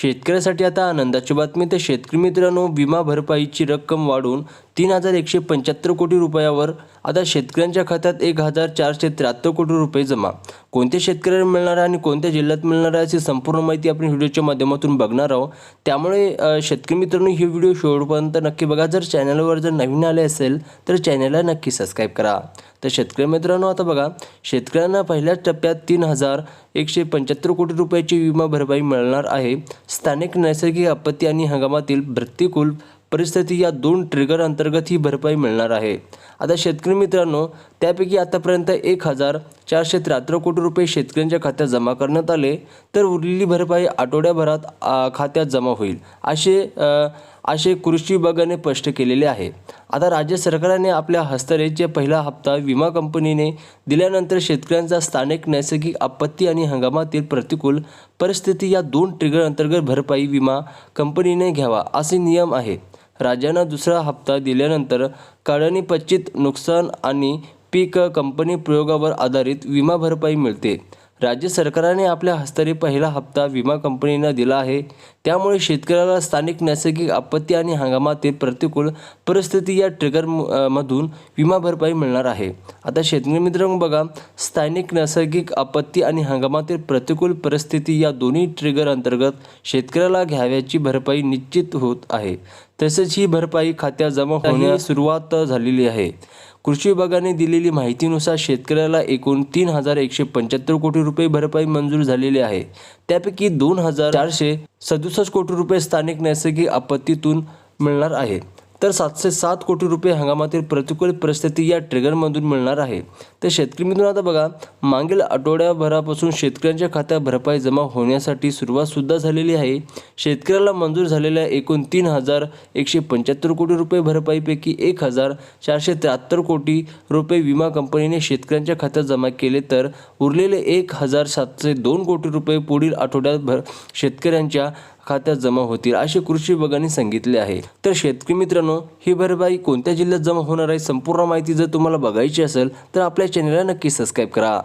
शेतकऱ्यासाठी आता आनंदाची बातमी तर शेतकरी मित्रांनो विमा भरपाईची रक्कम वाढून तीन हजार एकशे पंच्याहत्तर कोटी रुपयावर आता शेतकऱ्यांच्या खात्यात एक हजार चारशे त्र्याहत्तर कोटी रुपये जमा. कोणत्या शेतकऱ्यांना मिळणार आहे आणि कोणत्या जिल्ह्यात मिळणार आहे याची संपूर्ण माहिती आपण व्हिडिओच्या माध्यमातून बघणार आहोत. त्यामुळे शेतकरी मित्रांनो ही व्हिडिओ शेवटपर्यंत नक्की बघा. जर चॅनलवर जर नवीन आले असेल तर चॅनलला नक्की सबस्क्राईब करा. तर शेतकरी मित्रांनो आता बघा. शेतकऱ्यांना पहिल्याच टप्प्यात तीन हजार एकशे पंच्याहत्तर कोटी रुपयाची विमा भरपाई मिळणार आहे. स्थानिक नैसर्गिक आपत्ती आणि हंगामातील प्रतिकूल परिस्थिती या दोन ट्रिगर अंतर्गत ही भरपाई मिळणार आहे. आता शेतकरी मित्रांनो त्यापैकी आतापर्यंत एक हजार चारशे त्र्याहत्तर कोटी रुपये शेतकऱ्यांच्या खात्यात जमा करण्यात आले तर उरलेली भरपाई आठवड्याभरात खात्यात जमा होईल असे असे कृषी विभागाने स्पष्ट केलेले आहे. आता राज्य सरकारने आपल्या हस्तरेचे पहिला हप्ता विमा कंपनीने दिल्यानंतर शेतकऱ्यांचा स्थानिक नैसर्गिक आपत्ती आणि हंगामातील प्रतिकूल परिस्थिती या दोन ट्रिगर अंतर्गत भरपाई विमा कंपनीने घ्यावा असे नियम आहे. राज्यांना दुसरा हप्ता दिल्यानंतर काढणीपचित नुकसान आणि पीक कंपनी प्रयोगावर आधारित विमा भरपाई मिळते. राज्य सरकारने आपल्या हस्ते पहिला हप्ता विमा कंपनींना दिला आहे. त्यामुळे शेतकऱ्याला स्थानिक नैसर्गिक आपत्ती आणि हंगामातील प्रतिकूल परिस्थिती या ट्रिगर मधून विमा भरपाई मिळणार आहे. आता शेतकरी मित्रांनो बघा स्थानिक नैसर्गिक आपत्ती आणि हंगामातील प्रतिकूल परिस्थिती या दोन्ही ट्रिगर अंतर्गत शेतकऱ्याला घ्याव्याची भरपाई निश्चित होत आहे. तसेच ही भरपाई खात्यात जमा होण्यास सुरुवात झालेली आहे. कृषी विभागाने दिलेली माहितीनुसार शेतकऱ्याला एकूण तीन हजार एकशे पंच्याहत्तर कोटी रुपये भरपाई मंजूर झालेली आहे. त्यापैकी दोन हजार चारशे सदुसष्ट कोटी रुपये स्थानिक नैसर्गिक आपत्तीतून मिळणार आहे. तर सातशे सात कोटी रुपये हंगामातील प्रतिकूल परिस्थिती या ट्रिगरमधून मिळणार आहे. तर शेतकरी मित्रांनो आता बघा मागील आठवड्याभरापासून शेतकऱ्यांच्या खात्यात भरपाई जमा होण्यासाठी सुरुवातसुद्धा झालेली आहे. शेतकऱ्याला मंजूर झालेल्या एकूण तीन हजार एकशे पंच्याहत्तर कोटी रुपये भरपाईपैकी एक हजार चारशे त्र्याहत्तर कोटी रुपये विमा कंपनीने शेतकऱ्यांच्या खात्यात जमा केले तर उरलेले एक हजार सातशे दोन कोटी रुपये पुढील आठवड्यात भर शेतकऱ्यांच्या खात्यात जमा होतील असे कृषी विभागाने सांगितले आहे. तर शेतकरी मित्रांनो ही भरपाई कोणत्या जिल्ह्यात जमा होणार आहे संपूर्ण माहिती जर तुम्हाला बघायची असेल तर आपल्या चॅनलला नक्की सबस्क्राईब करा.